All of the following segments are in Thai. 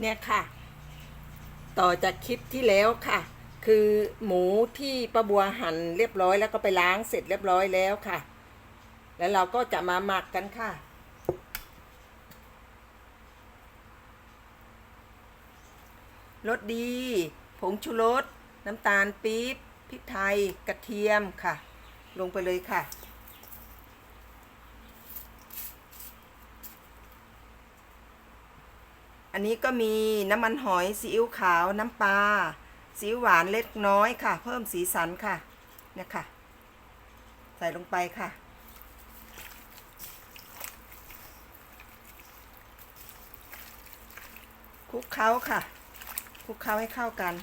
เนี่ยค่ะ ต่อจากคลิปที่แล้วค่ะ คือหมูที่ป้าบัวหั่นเรียบร้อยแล้วก็ไปล้างเสร็จเรียบร้อยแล้วค่ะ แล้วเราก็จะมาหมักกันค่ะ รสดี ผงชูรส น้ำตาลปี๊บ พริกไทย กระเทียมค่ะ ลงไปเลยค่ะ อันนี้ก็มีน้ำมันหอยซีอิ๊วขาวน้ำปลาซีอิ๊วหวานเล็กน้อยค่ะ เพิ่มสีสันค่ะเนี่ยค่ะ ใส่ลงไปค่ะ คลุกเคล้าค่ะคลุกเคล้าให้เข้ากัน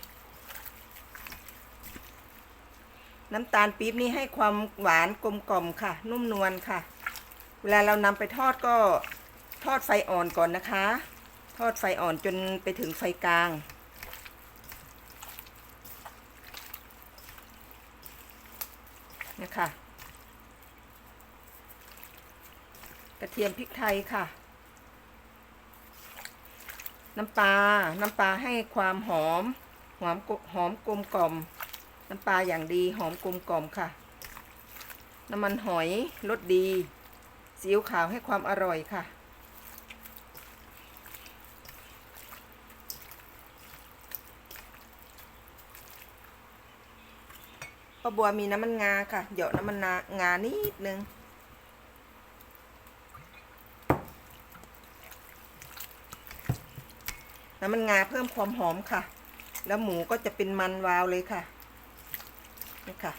น้ำตาลปี๊บนี่ให้ความหวานกลมกล่อมค่ะ นุ่มนวลค่ะ เวลาเรานำไปทอดก็ทอดไฟอ่อนก่อนนะคะ ทอดไฟอ่อนจนไปถึงไฟกลาง นะคะ กระเทียมพริกไทยค่ะ น้ำปลา น้ำปลาให้ความหอม หอมกหอมกลมกล่อม น้ำปลาอย่างดีหอมกลมกล่อมค่ะ น้ำมันหอยรสดีซีอิ๊วขาวให้ความอร่อยค่ะ ป้าบัวมีน้ำมันงาค่ะเหยาะน้ำมันนางานิดนึงน้ำมันงาเพิ่มความหอมค่ะ แล้วหมูก็จะเป็นมันวาวเลยค่ะนี่ค่ะ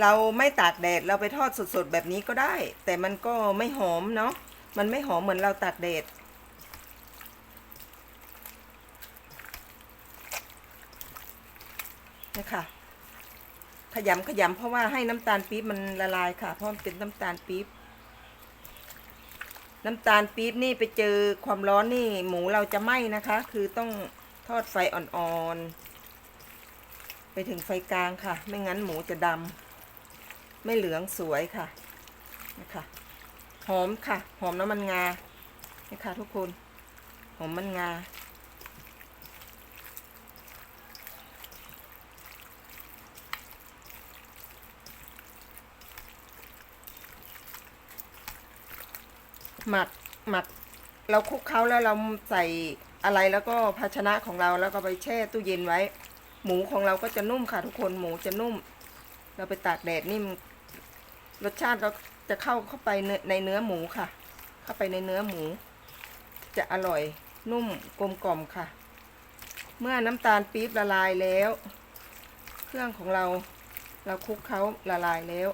เราไม่ตากแดดเราไปทอดสดๆแบบนี้ก็ได้ แต่มันก็ไม่หอมเนาะ มันไม่หอมเหมือนเราตากแดดนี่ค่ะขยำขยำเพราะว่าให้น้ำตาลปี๊บมันละลายค่ะ เพราะมันเป็นน้ำตาลปี๊บน้ำตาลปี๊บนี่ไปเจอความร้อนนี่ หมูเราจะไหม้นะคะ คือต้องทอดไฟอ่อนๆ ไปถึงไฟกลางค่ะ ไม่งั้นหมูจะดำไม่เหลืองสวยค่ะนะคะ หอมค่ะ หอมน้ำมันงานี่ค่ะทุกคน หอมมันงา หมักหมัก เราคลุกเคล้าแล้วเราใส่อะไรแล้วก็ภาชนะของเราแล้วก็ไปแช่ตู้เย็นไว้ หมูของเราก็จะนุ่มค่ะทุกคนหมูจะนุ่ม เราไปตากแดดนี่มรสชาติเรา จะเข้าเข้าไปในเนื้อหมูค่ะ เข้าไปในเนื้อหมู จะอร่อยนุ่มกลมกล่อมค่ะ เมื่อน้ำตาลปี๊บละลายแล้ว เครื่องของเราเราคลุกเขาละลายแล้ว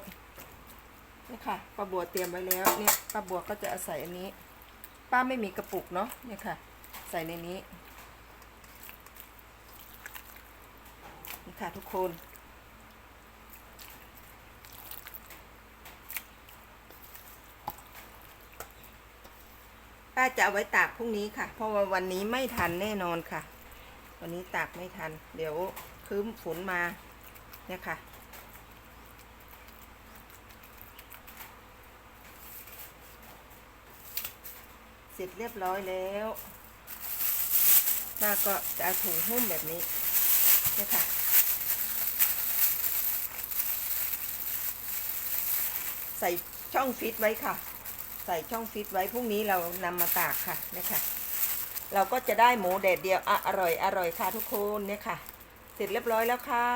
นี่ค่ะป้าบัวเตรียมไว้แล้วเนี่ยป้าบัวก็จะอาศัยอันนี้ ป้าไม่มีกระปุกเนาะเนี่ยค่ะ ใส่ในนี้นี่ค่ะทุกคน ป้าจะเอาไว้ตากพรุ่งนี้ค่ะ เพราะว่าวันนี้ไม่ทันแน่นอนค่ะ วันนี้ตากไม่ทัน เดี๋ยวคืมฝนมาเนี่ยค่ะ เสร็จเรียบร้อยแล้วป้าก็จะเอาถุงหุ้มแบบนี้เนี่ยค่ะใส่ช่องฟิตไว้ค่ะ ใส่ช่องฟิตไว้พรุ่งนี้เรานำมาตากค่ะเนี่ยค่ะ เราก็จะได้หมูแดดเดียวออร่อยอร่อยค่ะทุกคนเนี่ยค่ะ เสร็จเรียบร้อยแล้วค่ะ